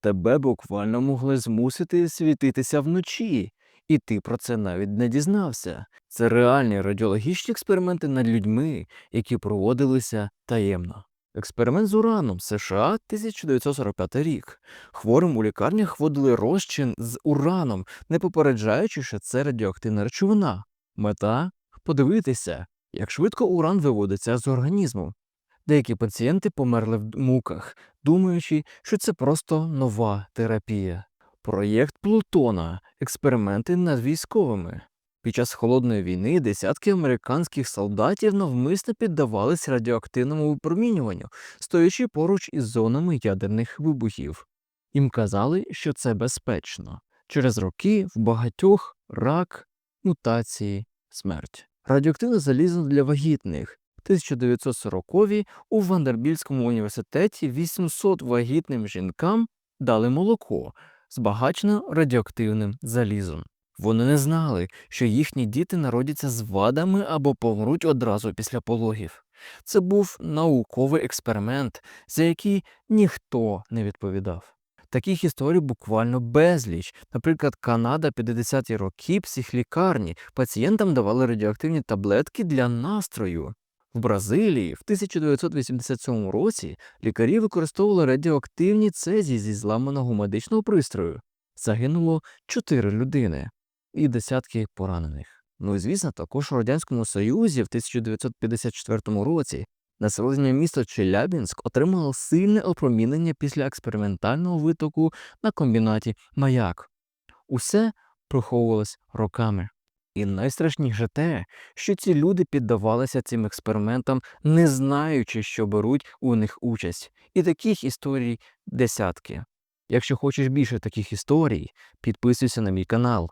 Тебе буквально могли змусити світитися вночі, і ти про це навіть не дізнався. Це реальні радіологічні експерименти над людьми, які проводилися таємно. Експеримент з ураном США 1945 рік. Хворим у лікарнях вводили розчин з ураном, не попереджаючи, що це радіоактивна речовина. Мета подивитися, як швидко уран виводиться з організму. Деякі пацієнти померли в муках, думаючи, що це просто нова терапія. Проєкт Плутона експерименти над військовими. Pід час холодної війни десятки американських солдатів навмисно піддавались радіоактивному випромінюванню, стоячи поруч із зонами ядерних вибухів. Їм казали, що це безпечно. Через роки в багатьох рак, мутації, смерть. Радіоактивне залізо для вагітних. 1940-ві у Вандербільському університеті 800 вагітним жінкам дали молоко, збагачене радіоактивним залізом. Вони не знали, що їхні діти народяться з вадами або помруть одразу після пологів. Це був науковий експеримент, за який ніхто не відповідав. Таких історій буквально безліч. Наприклад, Канада 50-ті роки психлікарні пацієнтам давали радіоактивні таблетки для настрою. В Бразилії в 1987 році лікарі використовували радіоактивні цезії зі зламаного медичного пристрою. Загинуло 4 людини і десятки поранених. Ну і звісно, також у Радянському Союзі в 1954 році населення міста Челябінськ отримало сильне опромінення після експериментального витоку на комбінаті Маяк. Усе приховувалось роками. І найстрашніше те, що ці люди піддавалися цим експериментам, не знаючи, що беруть у них участь. І таких історій десятки. Якщо хочеш більше таких історій, підписуйся на мій канал.